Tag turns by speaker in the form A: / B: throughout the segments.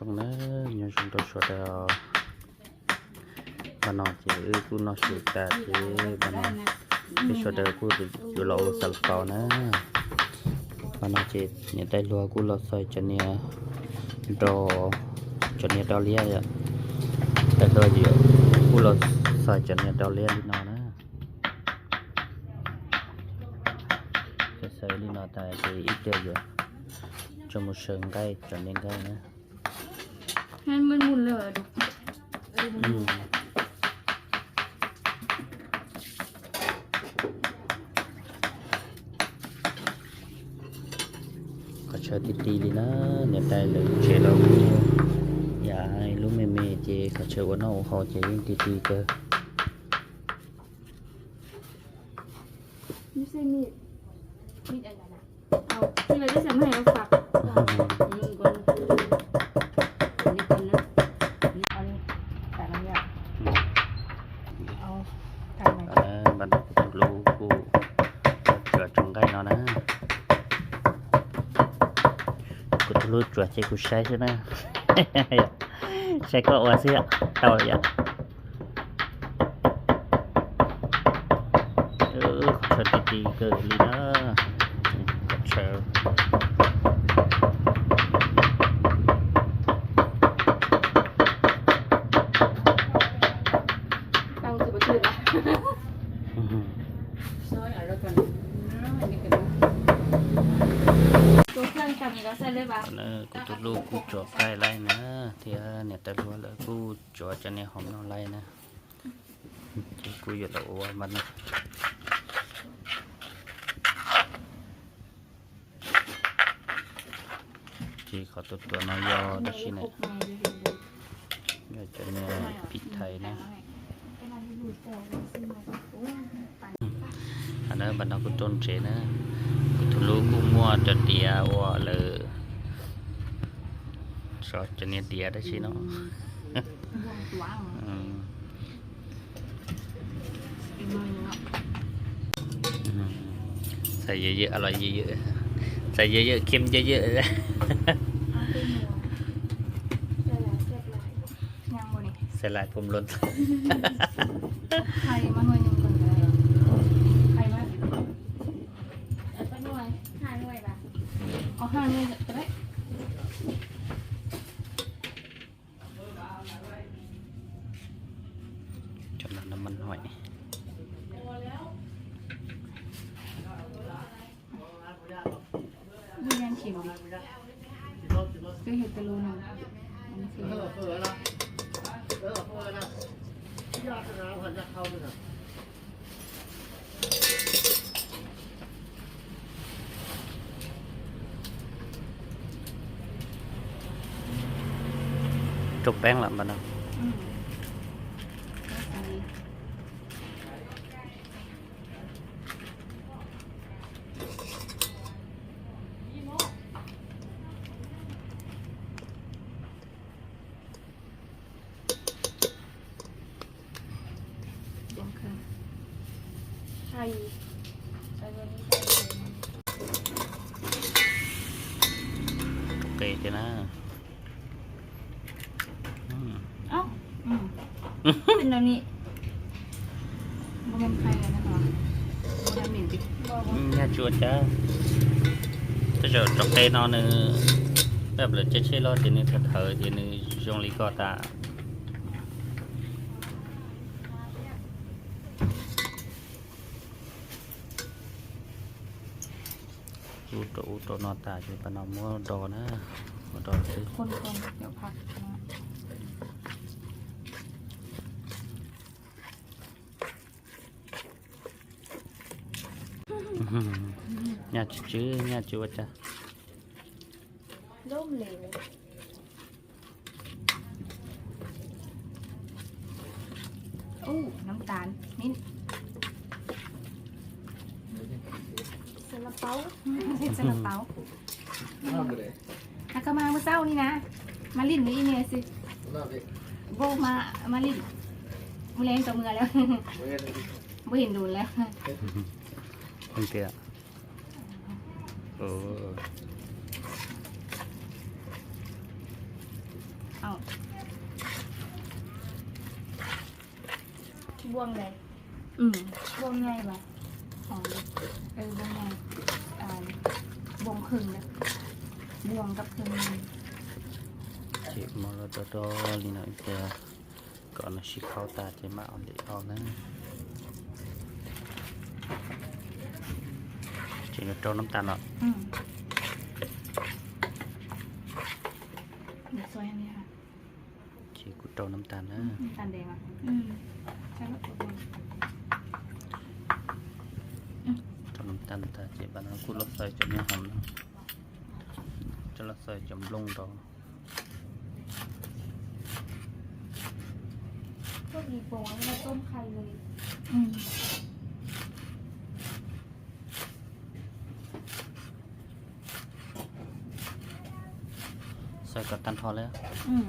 A: xong nè nhớ chúng tôi sửa đào ờ. bà nó chỉ cứ nó sửa ta thì bà nó cái sửa đào cứ được chủ lộ sập phao nữa bà nó chỉ nhớ tay lúa cứ lo xoay cho nè, đồ, cho nè đào lia vậy. Tay lúa gì cứ lo xoay cho nè đào lia đi nó nữa sẽ xoay đi nó tại thì ít điều rồi cho một sừng cây, cho nên cây nữa
B: งั้นมันหมุนเลยเหดุกเชอบติด
A: ตีเลยนะเนี่ยได้เลยเชลล์อย่าให้รู้ไม่เมเจเขาเชิดอว่าน้องเขาจะยิงติดตีเจอ
B: ไม่ใช่มีดมีดอะไรนะเอาที่เราได้สั่งมาให้เราฝา
C: กอืมอันนี้ก่อนนะอันนี้เอานี่ใส่น้ำยาเอาทำไม
A: à, bạn đọc lô cô chờ trong cái nó nè lucu aja kusai sana ya saya
B: kok wasi ya tahu เอ
C: อขอชัดดีเกิดลีนะเช้า
B: ต้อยอะกัอน เราใส่เลยปะ
A: nè cô tôi lô cô chờ cái lại nè thì nè tay lúa là cô chờ cho nè hồng nó lại nè thì cô giờ là oa mà nè chỉ có tốt ตัวน้อยยอได้ชิเนี่ยยอจะเนี่ยพริกไทยนะอันนั้นบรรดากุต้นเจนะกุ ทุลูกุมัวจะเดียวว่าเลยสอดจะเนี่ยเดียได้ชิเนาะ
B: ว้าว
A: อืม
B: เป็นมือเนาะ
A: อืมใส่เยอะๆ อร่อยเยอะๆ ใส่เยอะๆ เค็มเยอะๆ
B: เอาเป็นหมูใส่หลายเสียบหลายยังบ่นี่
A: ใส่ลายผมล้น
B: ไข่มาหน่วยหนึ่งก่อนเลยไข่มาเอาไปหน่วยห้าหน่วยปะเอาห้าหน่วยก็ได้
A: จนน้ำมันหอย
B: ดูยันเข็มดิคือเห็ดกะโลหนึงอันนี้คือ
A: จกแป้งละมันเนาะ
B: อืมอันนี้เดี๋ยวค่ะไข่ใส่ตัวนี้ใส่เลย
A: โอเคเจ้นะอืม
B: เอ้าอืมเป็นแบบนี้บ่เป็นไข่เลยนะคะ
C: ทำเหม็นดิ
B: บ่บ่
A: nha chua cha bây giờ trong cây nó nữa bếp là chết chết lo thì nên thật thở thì nên dùng lý có ta u tổ u tổ nó ta thì bà nó mua đồ nữa mua đồ chứ
B: คนคนเดี๋ยวพักนะ
A: nhà chứ nhà chua cha
B: ร่มเหลวอู้น้ำตาลมิ้นซาลาเปาเห็ดซาลาเปาฮักก็มาเมื่อเช้านี่นะ มาลิ้นนี่เนี่ยสิโบ มามาลิ้นมือแรงตัวมือแล้วบ่เห็นดูแล้ว
A: không kìa ừ
B: เอาบวงเลย
C: อืม
B: บวงไงบ่อ๋อเออบวงไงอ่าบวงครึ่งนะบวงกับครึ่ง
A: chị mà là đó đó đi nói kìa còn nó chỉ khâu ta thì mà ông để ao nữa chị nó trâu nắm tàn ạ
B: อืมเดี๋ยวซอยอันนี้ค่ะ
A: chị cũng trâu nắm tàn nữa
B: น้ำตาลแดงอะอืมใช่แล้วบวง
A: trâu nắm tàn ta chị bạn nó cũng lót xoay cho nhau hầm nó cho lót xoay chấm lông đó
B: พวกนี้บวง แล้วต้มไข่เลย อืม
A: xoay cả tan thò lên
B: อืม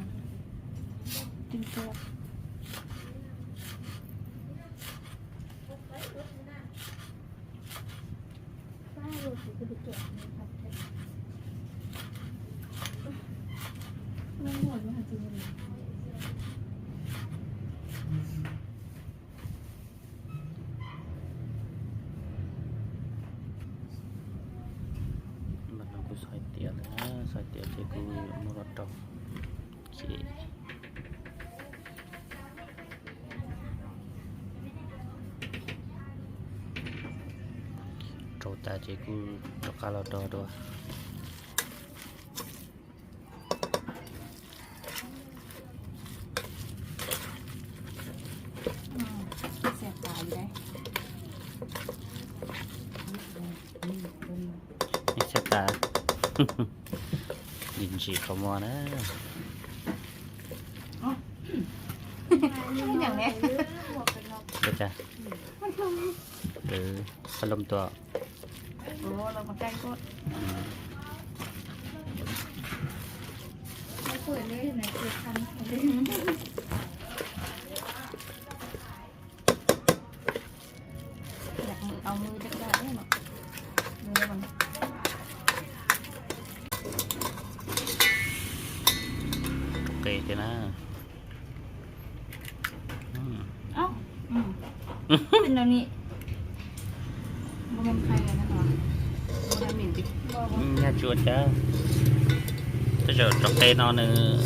B: จริงตัว
D: ป้าดูสิคือเก็บนะครับ
B: ไม่หมดว่าจริงเลย
A: bạn nó cũng xoay tiền nữa xoay tiền chị cũng mua lót trâu chị trâu ta chị cũng trâu cá lót trâu đó
B: อืมเสียบตาอยู่ได้
A: นี่เสตา ยินจี เขามานะ
B: อย่างเนี้ย
D: หมวกกันน็อก
A: เดี๋ยวจะเออพัดลมตัว
B: โอ้เรามาใกล้ก็
A: อืม
D: ไม่เปิดเลยไหนเปิดทัน
A: trong tay nó nữa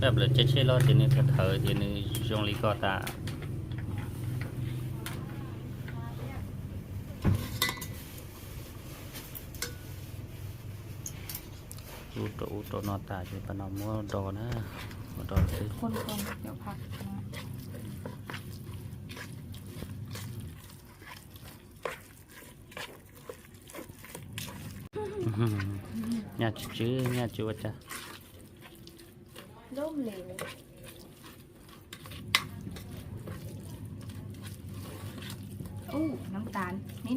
A: แบบเลยจะเชื่อรอดทีนี้ถ้าเธอทีนี้จงลีก็ตาอูโตอูโตนอตาจะปนอมว่าดอนะดอสิ
B: คนคนเดี๋ยวพักนะ
A: nhà chứ nhà chuột cha
D: ร่มเหลว
B: อู้น้ำตาลนี่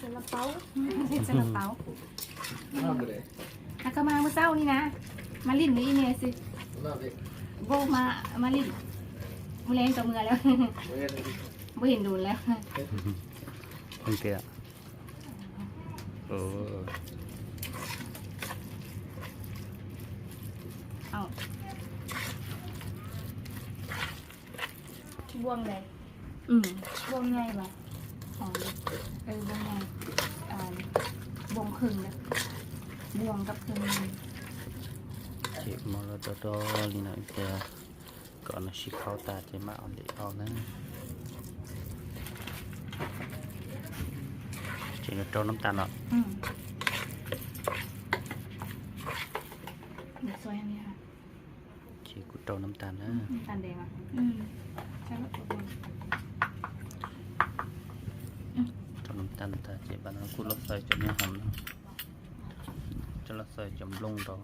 D: ซาลาเปา
B: เส้นซาลาเปา
E: Love it.
B: แล้วก็มาเมื่อเช้านี่นะ มาลิ้นหรืออีเมสิ
E: Love it.
B: โบมา มาลิ้นมือแรงกับมือแล้ว
E: Where
B: บ่เห็นโดูแล้ว
A: คนเตี้ยโอ้
B: เอาบวงเลย
C: อืม
B: บวงไงบ่อ๋อเออบวงไงอ่าบวงครึ่งนะบวงกับครึ่ง
A: chị mà là đó đó đi nói kìa còn nó chỉ khâu ta thì mà ông để ao nữa chị nó trâu nắm tàn ạ
B: อืมเดี๋ยวซอยอันนี้ค่ะ
A: chị cũng trâu nắm tàn nữa
B: น้ำตาลแดงอะอืมใช่แล้วบวง
A: trâu nắm tàn ta chị bạn nó cũng lót xoay cho nhau hầm nó cho lót xoay chấm lông đó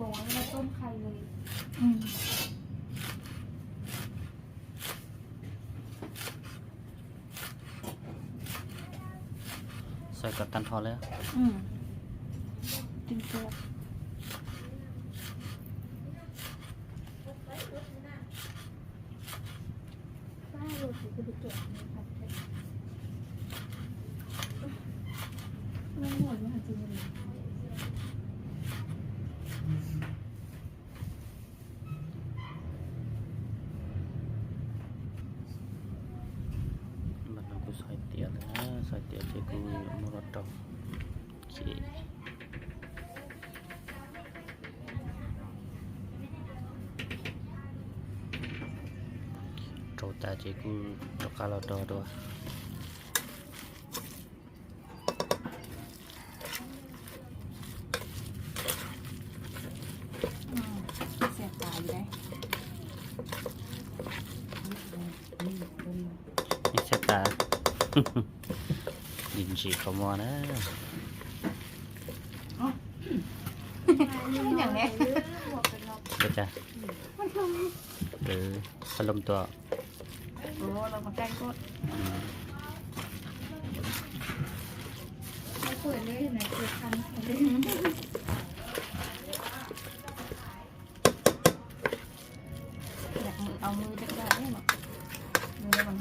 D: พวกนี้บวงแล้วต้มไข่เลย
B: อืม
A: xoay cả tan thò lên
B: อืมจริงตัว
D: ป้าดูสิคือเก็บนะครับ
A: เตี๋ยวนะใส่เตี๋ยวเจกูมรดกโอเคโตตาเจกู ตกาลอดอด้วย
B: เสียต
A: โอ้
B: เรามาใกล้ก็
A: อืม
D: ไม่เปิดเลยเห็นไหมเปิดคันเลย
B: อยากมือเอามือจะได้เนาะมือได้บ้าง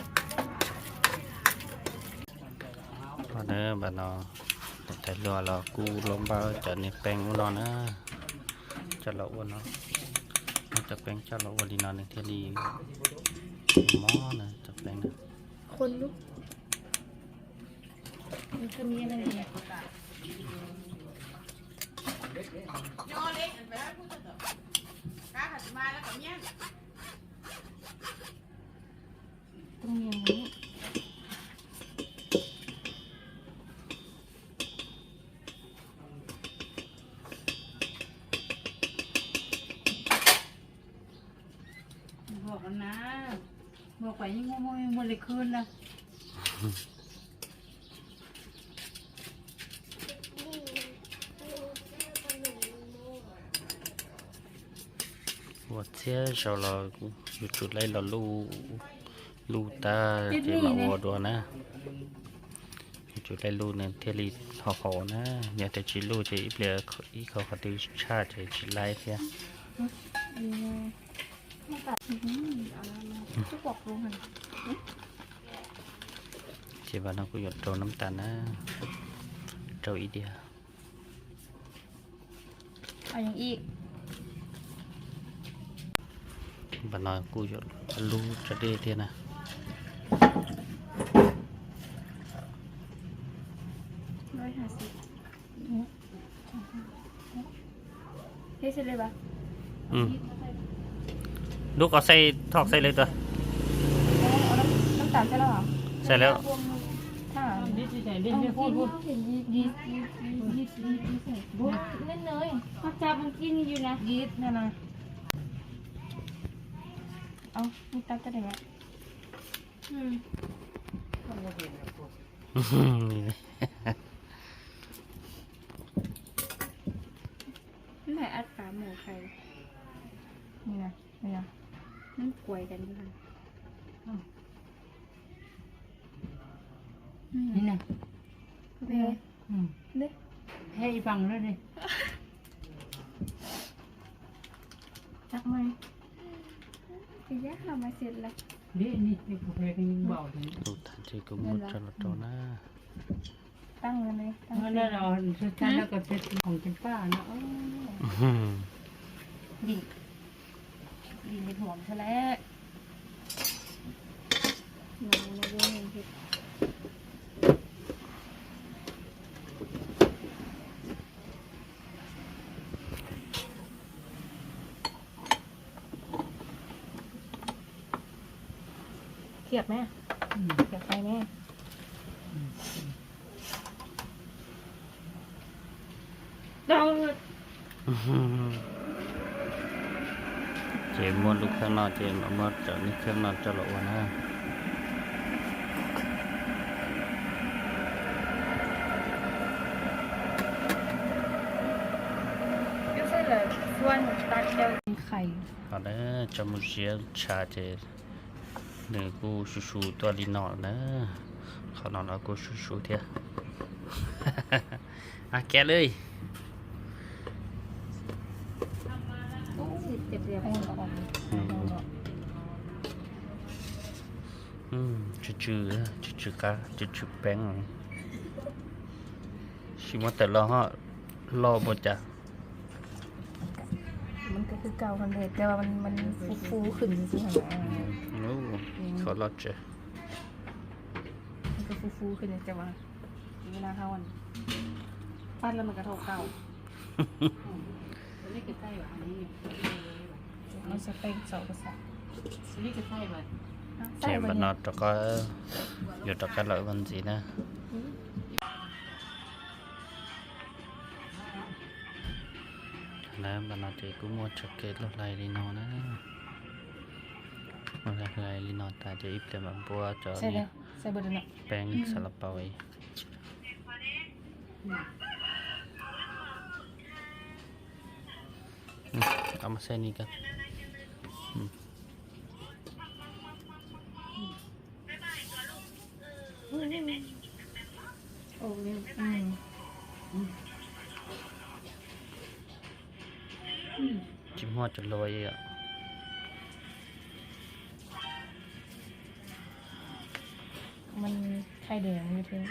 A: พอเนอะบ้านนอแต่รัวเรากูลงบ้าจะนี่แปลงอุนอนนะจะเราอ้วนเนาะจะแปลงจะเราอ้วนดีนอนในเที่ยวนี้ หมอนะจับแรงนะ
D: คนลุก
B: มันจะมีอะไรเนี่ยตรงอย่างนี้ งยังบริคืนนะ
A: 我这时候了，就出来了路路大这老我多呢，จุดได้ลูกเนี่ยเทลีหอเขานะเนี่ยแต่ชิลู จะอีเปลืออีเขาเขาดูชาติจะชิไล่เพีย
B: ทุกบอ
A: ลนะเจ้าอีเดีย
B: เอาอย่างอีก
A: บ้านน้อยกุยดลูจะได้เทียนะ
D: ร้อยห้าสิบเฮ้ยเสร็จเลยปะ
A: อืมลูกเอาใส่ทอกใส่เลยตัว
B: น้ำตาลใช่แล้วเหรอ
A: ใส่แล้ว
B: ถ้า
C: ดิจิทัลดิไม่พูดพูด
D: เห็นยียียียียียีใส่
B: บุ๊กเล่นเนย
D: พักจับมันกินอยู่นะ
B: ยีสนั่นนะเอานี่ตัดจะได้ไหม
D: อืม
A: นี่เลย
D: นี่ไหนอัดขาหมูใคร
B: นี่นะนี่นะ
D: นั่นป่วยกันอยู่ค่ะ
C: นี่นะ
D: โอเค
C: อืม
D: เด้
C: ให้ฟังแล้วดิ
B: จักไหม
D: อีกแล้วทำมาเสร็จแล้ว
C: นี่นี่นี่กาแฟก็ยังเบาเลย
A: ลูกทานที่กุมุดจะละโตนะ
B: ตั้งเลยไหมตั้ง
C: เมื่อนั้นเราสุดท้ายแล้วก็เสร็จของเป็นป้านะเออ
A: ดีหอ
B: ดินดินในหัวมันซะแล้ว
D: หนูในเรื่องเห็ด
B: เขียบไหม
C: อืม
B: เขียบไปแม่
D: เรา
A: อื้อหือเจ มดลูกเครื่องนอนเจมมดจากนี้เครื่งนอนจะหละวันฮะ
D: ไข่ก็ได้จะ
B: มุเสี
A: ยชาเจหนึ่งกูชูชูตัวลีนอนนะขอนอนเอากูชูชูเถอะอะแกเลย
D: เจ็บเรียบ
B: ให้มันออกมา
A: อืมอืมจืดๆอะจืดๆกะจืดๆแป้งชิมว่าแต่ละฮะรอบ่จ้ะ
B: มันก็คือเก่ามันเลยแต่ว่ามันมันฟูฟูๆขึ้นจริงๆเหรอ
A: โอ้เขารอดจ้ะ
B: มก็ฟูๆขึ้นอย่างจะว่าเวลาเฮาอันปั้นแล้วมันก็เท่าเก่า
C: ตัวนี้ก็ใส่แบบนี้
B: เอาสเต็กเสาก็ใส่
C: ตัวนี้ก็ใส่แบบ
A: เจ็บบันนอตก็อยู่ตะกันเลยวันสินะนะบันนอตกูมัว เกตลดไหลลีนอนะลดไหลลีนอตาจะอิบแต่มาบัวจอ
B: ใส่เล
A: นี่
B: ยใส่เบอร์เดยวเนาะ
A: แป้งสลับเปาไว้อืมเอามาใส่นี่กัน
B: โอ้ยอืม
A: จิ้มหัวจะลอยอะ
B: มันไข่แดงอยู่เทึง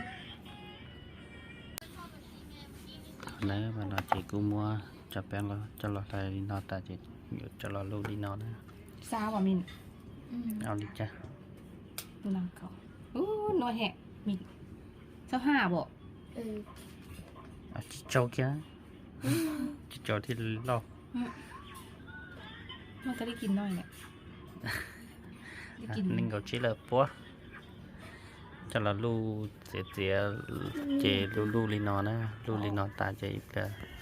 A: นะบันนอตกูมัว จะแป้งแล้วจะลดไหลลีนอตาจะอยู่จะรอลูกลีนอนะ
B: ซาบ่มิน
A: เอาดิจ้ะ
B: ดูนางเขาอู้นัวแหกมีเจ้าห้าบ่
D: เออ
A: เอาจิโจ้แกจิโจ้ที่ลอก
B: มันก็ได้กินน้อยเนี่ยได้กิน
A: ninh cầu chỉ là búa cho là lu sẽ sẽ chế lu lu li nó nè lu li nó ta chế là chế khu lo búa li nó min tiểu liu chỉ cho là búa li ya về từ tay lừa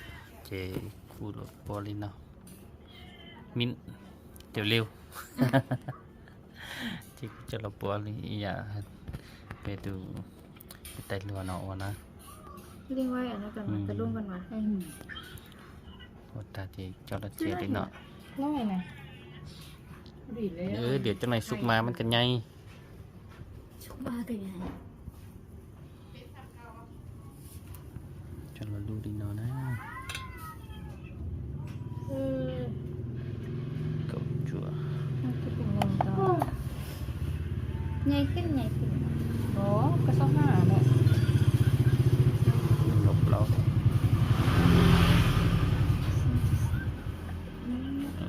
A: nó nè
D: เรียกว่าอย่างนั้นกันมาจะร่วมกันมา
A: búa ta chế cho là chế li nó
B: น้อยนะ
C: ดีเลย
A: ừ để cho này xúc mà มันกัน nhây
D: ชุบมากันยังไง
A: cho là lu li nó nè
D: เออ
A: cậu chùa
B: มันก็เป็นเงินก็
D: ใหญ่ขึ้นใหญ่ขึ้น
B: โอ้ก็เจ้าห้าเนี่ย
A: lục lột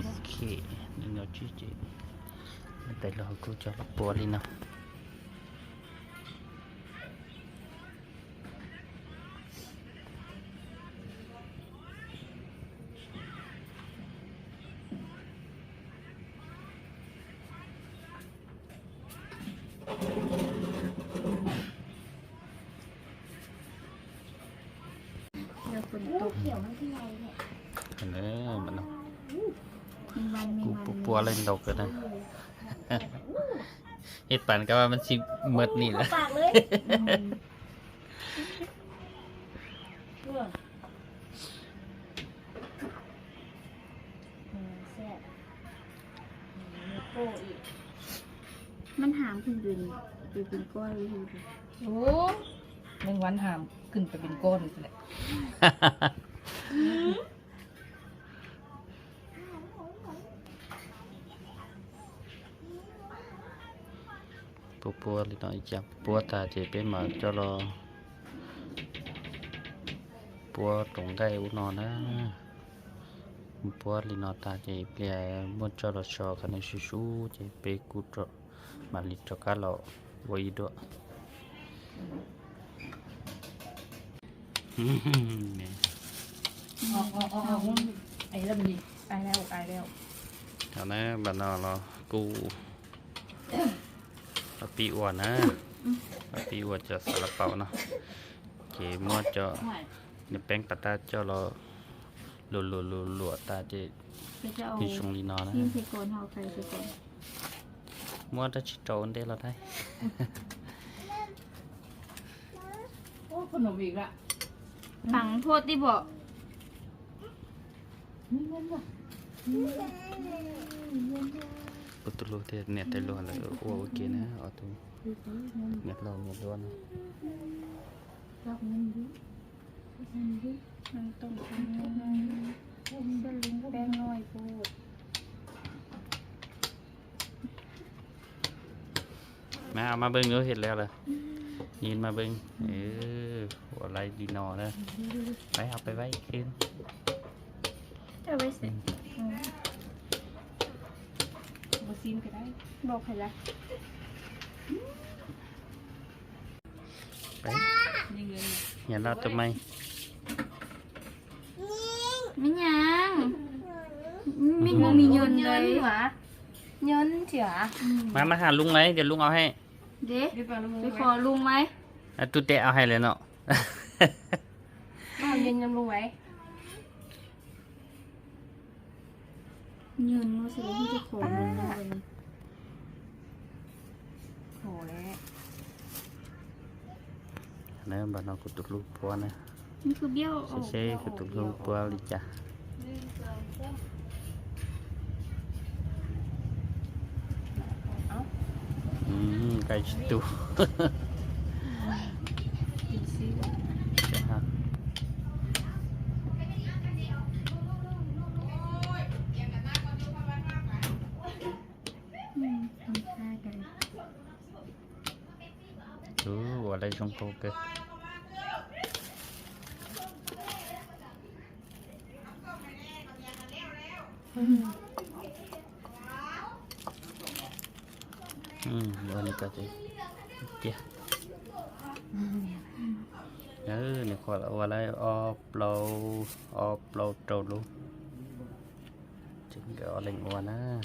A: ok nên nó chỉ chỉ tại lo cô cho lọc bùa đi nào
D: เดี๋ยวฝน ตกเขียวมันที่ไรเนี่ย
A: Thế nữa mà nó
D: มีวันมี
A: cú
D: วัน
A: bùa bùa lên độc rồi nè hết bạn các bạn mình chỉ mượt nỉ là
D: ปากเลยมันหามขึ้นดึงดึงเป็นก้อนเลยค่ะ
B: โอ้แม งวันหามขึ้นไปเป็นก้อนเลยแหละ
A: bùa bùa lên nó chặt bùa ta chỉ biết mà cho lo bùa trồng gai u nó nè bùa lên nó ta chỉ biết muốn cho lo cho cái này xíu xíu chỉ biết cút rồi mà lít cho cá lọ vui đó เนี่ย
B: อ๋ออ๋ออ๋ออ๋อไอ้เริ่มดีไอ้แล้วไอ้แล้ว
A: เท่านั้นบ้านนอกเรากูปะปีอวนนะปะปีอวนจะสลับเปาเนาะเจมัวจะเนี่ยแป้งปะตาเจ้าเราหลัวหลัวหลัวหลัวตาเจะมีชงลีนอนะ
D: ทิมใส่ก้อนเอาใส่ใส่ก้อน
A: มัวจะชิโจนได้เราได้
C: โอ้ขนมอีกละ
D: ฝังโทษที่บอก
C: นี่เงินละ
A: ปุตุลเทเนี่ยเตลัวเลยโอ้โอเคนะเอาตัวเนี่ยเราเนี่ยล้วน
D: รับเดิเงินดิมันต้องทำเงินสลิงแป้งน้อยพูด
A: มาเอามาเบิ้งเนื้อเห็ดแล้วเลย ยินมาเบิ้งเออหัวไรดีนอนะไปเอาไปไว้คืน
D: จะไว้เสร็จ
B: มาซีนก็ได้
D: บอกใครละ
A: đấy
C: ยิงเงิน
A: nhà nó tụi mày
D: ไม่ยัง
B: มี
D: มี
B: มี
D: มี
B: เงิ
D: เงิ
B: น
D: น
B: เล
D: เลยยหวะเงินเสีย
A: mà mà hà lung ấy để lung ao hay
D: เด็
C: ดีป่ะลุง
D: ไปขอลุงไหม
A: à, tụi tệ ao hay lên nọ
C: เอาเย็นยังลุงไว้
D: เงินว่าสิที่จะขอลุงนะวันนี้
C: โหแล้ว
A: nếu bà nó cũng tụt lúc qua nè
D: นี่คือเบี้ยวออก
A: xe xe cũng tụt lúc qua đi chả ừ, cái tu
C: กินซิ
D: อืมทำท่ากัน
A: ừ, vào đây trong câu kìa ừ, ta này qua qua lại upload upload trâu luôn. Chính cái lên qua nè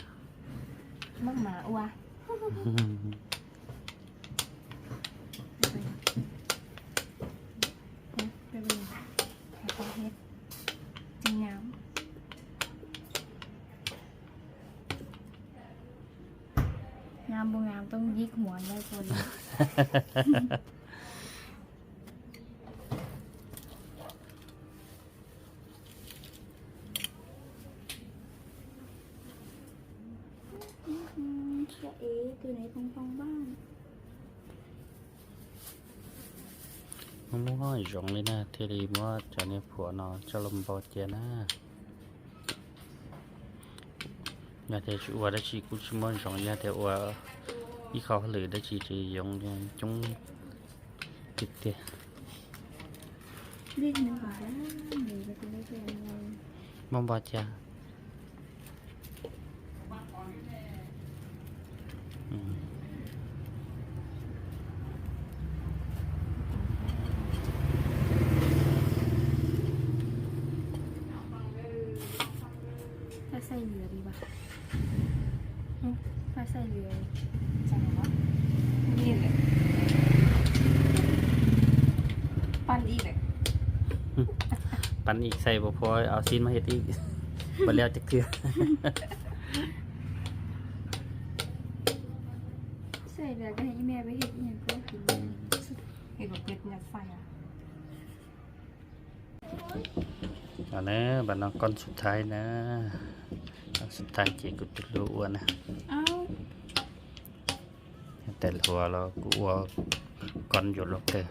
C: mất mà qua งาม
D: บงามต้องยิกหัวได้คนอืมเชื่อเอ๊ะตัวไหนตรงตรงบ้าน
A: không muốn hỏi giống đi nè thì đi mua cho nên phụ nó cho lầm bò chè nè nhà thì chú ở đây chỉ cũng chỉ muốn giống nhà thì ở ý khó lử đây chỉ chỉ giống như chúng kịp tiền
D: เรียก หนึ่งก่อนแล้วหรือจะได้เป็นยังไง
A: mong bò chè ừ.
D: ถ้าใส่เหลือดีป่ะอืมถ้าใส่เหลือ
C: จังวะ นี่เลยปั้นอีกเลย
A: ปั้นอีกใส่บ่พอเอาซีนมาเฮ็ดอีกบ่แล้วจะเกลือ
D: ใส่เหลือก็ให้อีแม่ไปเห็ดอหย่างก็กินเลย
C: เห็นบอกเป็ดเนี่ยไฟอะ
A: เอานะบัดน้องก้อนสุดท้ายนะก้อนสุดท้ายเจกูตุลูอ้วนนะ
D: เอ้า
A: แต่หัวเรากูอ้วนก้อนอยู่ลกเด้อ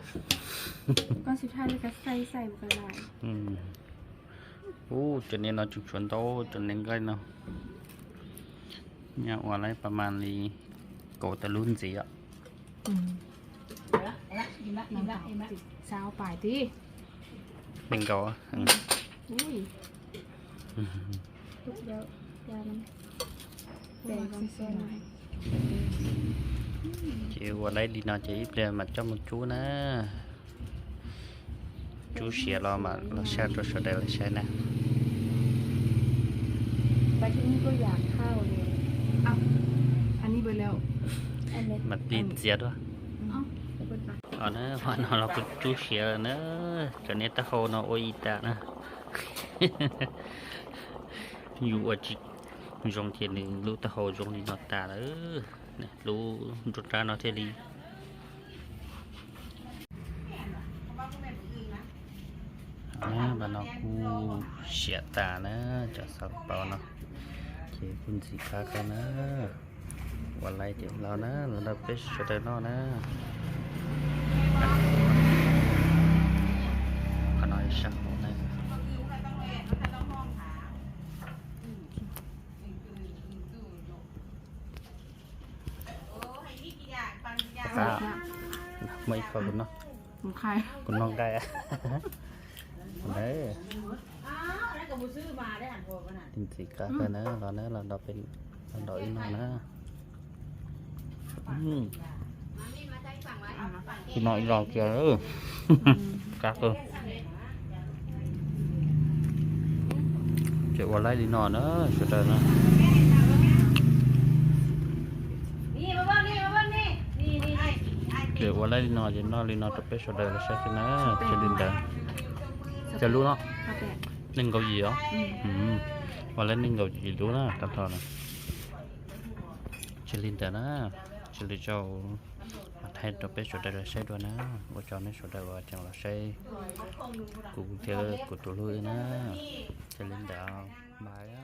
D: ก่อนสุดท้ายเลยก็ใส่ใส่บุกระลาย
A: อืมโอ้จนนี้เราจุกชวนโตจนนี้ก็เนาะเนี่ยว่าอะไรประมาณนี้โกตะลุ่นสิอะ
C: อืมละละอิ่มละอิ่มละอิ่มละเช้าป่ายดิ
A: เป็นเกาอะอืม
C: อุ้ย
D: ทุกเดียวเดียวมันแบ่งกันเส้นหน่อย
A: chịu qua đây đi nào chỉ để mà cho một chú nè chú xỉa lo mà lo xe cho sợ đây là xe nè
D: ไปที่นี่ก็อยากเข้าเลย
C: อันนี้เบอร์แล้ว
D: อันเล็ก
A: mà đi xe đó
D: เอ้าเปิดปาก
A: ở nó mà nó là cái chú รู้รถร้านอเทลีนะบ้านอคูเสียตานะจะสับเปล่านะเจคุณสิคากันนะวันไรเจ็บยวเรานะระดัาเปชุดเดนอนะขนอยชัก ไม่ขอบคุณเนาะ
C: ของใคร
A: คุณน้องได้อะเด้อจริงสิกากันนะเราเนะเราเราเป็นเราดอยน้องนะอืม
B: อะนะ
A: khi nói lo kia nữa cắt luôn chạy qua lấy đi nọ nữa cho trời nữa
B: นี่มาเบ้างนี่มาเบ้างนี่นี่นี่นี่
A: chạy qua lấy đi nọ thì nó đi nọ tập cho trời là sao cái nữa cho đến đời cho luôn đó
B: ข้าวแปะ
A: ninh cầu gì đó
B: อืม
A: ừ qua lấy ninh cầu gì luôn á tập thọ này cho lên đời nữa cho lên cho thay tập cho trời là sao đó nữa bố cho nó cho trời vào chẳng là sao cũng theo của tụi lui nữa cho lên đời bài á